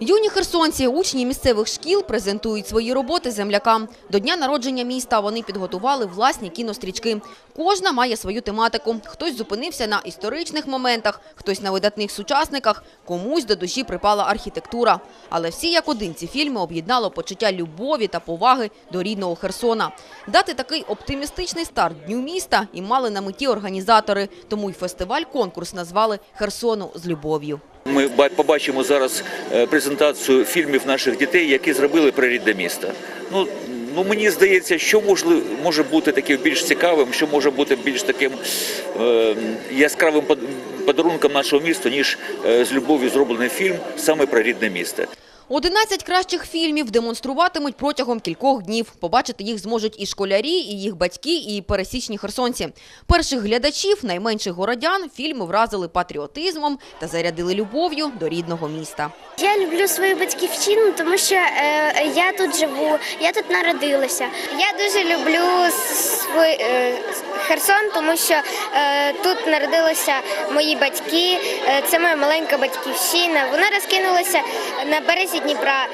Юні херсонці, учні місцевих шкіл, презентують свої роботи землякам. До дня народження міста вони підготували власні кінострічки. Кожна має свою тематику. Хтось зупинився на історичних моментах, хтось на видатних сучасниках, комусь до душі припала архітектура. Але всі як один ці фільми об'єднало почуття любові та поваги до рідного Херсона. Дати такий оптимістичний старт Дню міста і мали на меті організатори. Тому й фестиваль-конкурс назвали «Херсону з любов'ю». Ми ба- побачимо зараз е, презентацію фільмів наших дітей, які зробили про рідне місто. Ну, ну мені здається, що можливо може бути таким більш цікавим, що може бути більш таким е, яскравим подарунком нашого міста, ніж е, з любов'ю зроблений фільм саме про рідне місто. 11 кращих фільмів демонструватимуть протягом кількох днів. Побачити їх зможуть і школярі, і їх батьки, і пересічні херсонці. Перших глядачів, найменших городян, фільми вразили патріотизмом та зарядили любов'ю до рідного міста. Я люблю свою батьківщину, тому що е, я тут живу, я тут народилася. Я дуже люблю свій е, Херсон, тому що е, тут народилися мої батьки. Е, це моя маленька батьківщина. Вона розкинулася на березі Дніпра.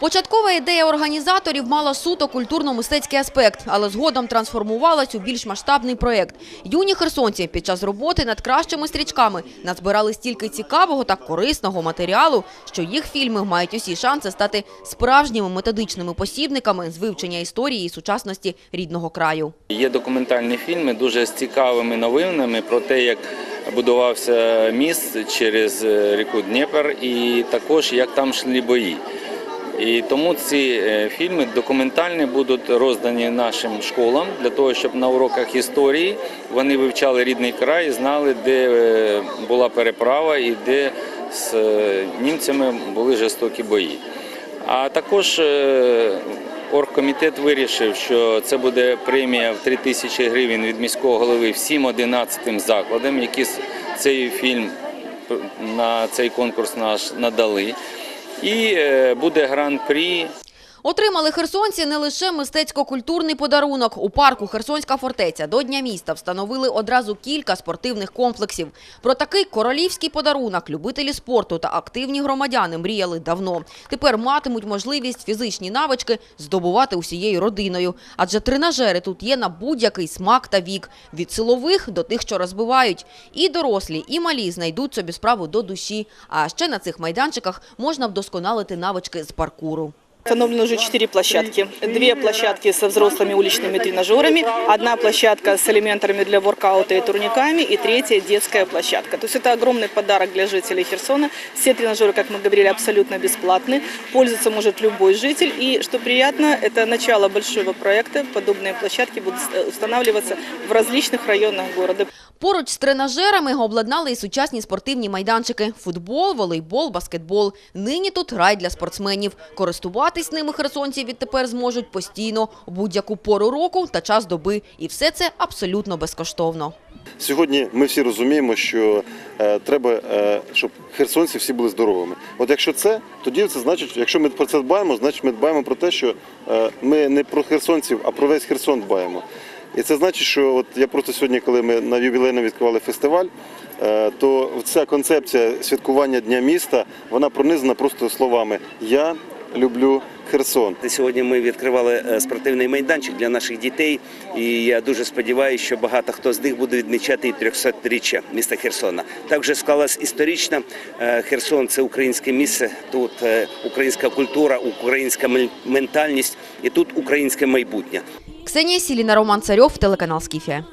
Початкова ідея організаторів мала суто культурно-мистецький аспект, але згодом трансформувалась у більш масштабний проєкт. Юні херсонці під час роботи над кращими стрічками назбирали стільки цікавого та корисного матеріалу, що їх фільми мають усі шанси стати справжніми методичними посібниками з вивчення історії і сучасності рідного краю. Є документальні фільми дуже з цікавими новинами про те, як будувався міст через е, ріку Дніпр, і також як там йшли бої. І тому ці е, фільми документальні будуть роздані нашим школам для того, щоб на уроках історії вони вивчали рідний край, і знали, де е, була переправа і де з е, німцями були жорстокі бої. А також оргкомітет вирішив, що це буде премія в 3 тисячі гривень від міського голови всім 11 закладам, які цей фільм на цей конкурс наш надали. І е, буде гран-прі Отримали херсонці не лише мистецько-культурний подарунок. У парку Херсонська фортеця до Дня міста встановили одразу кілька спортивних комплексів. Про такий королівський подарунок любителі спорту та активні громадяни мріяли давно. Тепер матимуть можливість фізичні навички здобувати усією родиною. Адже тренажери тут є на будь-який смак та вік. Від силових до тих, що розбивають. І дорослі, і малі знайдуть собі справу до душі. А ще на цих майданчиках можна вдосконалити навички з паркуру. Установлено уже четыре площадки. Две площадки со взрослыми уличными тренажерами, одна площадка с элементами для воркаута и турниками, и третья детская площадка. То есть это огромный подарок для жителей Херсона. Все тренажеры, как мы говорили, абсолютно бесплатны. Пользоваться может любой житель. И что приятно, это начало большого проекта. Подобные площадки будут э, устанавливаться в различных районах города. Поруч з тренажерами обладнали і сучасні спортивні майданчики – футбол, волейбол, баскетбол. Нині тут рай для спортсменів. Користуватись ними херсонці відтепер зможуть постійно, будь-яку пору року та час доби. І все це абсолютно безкоштовно. Сьогодні ми всі розуміємо, що е, треба, е, щоб херсонці всі були здоровими. От якщо це, тоді це значить, якщо ми про це дбаємо, значить ми дбаємо про те, що е, ми не про херсонців, а про весь Херсон дбаємо. І це значить, що от я просто сьогодні, коли ми на ювілейно відкривали фестиваль, то ця концепція святкування Дня міста, вона пронизана просто словами Я люблю Херсон. Сьогодні ми відкривали е, спортивний майданчик для наших дітей, і я дуже сподіваюся, що багато хто з них буде відмічати і 300-річчя міста Херсона. Так вже склалась історично. Е, Херсон це українське місце. Тут е, українська культура, українська ментальність і тут українське майбутнє. Ксенія Сіліна, Роман Царьов, телеканал «Скіфія».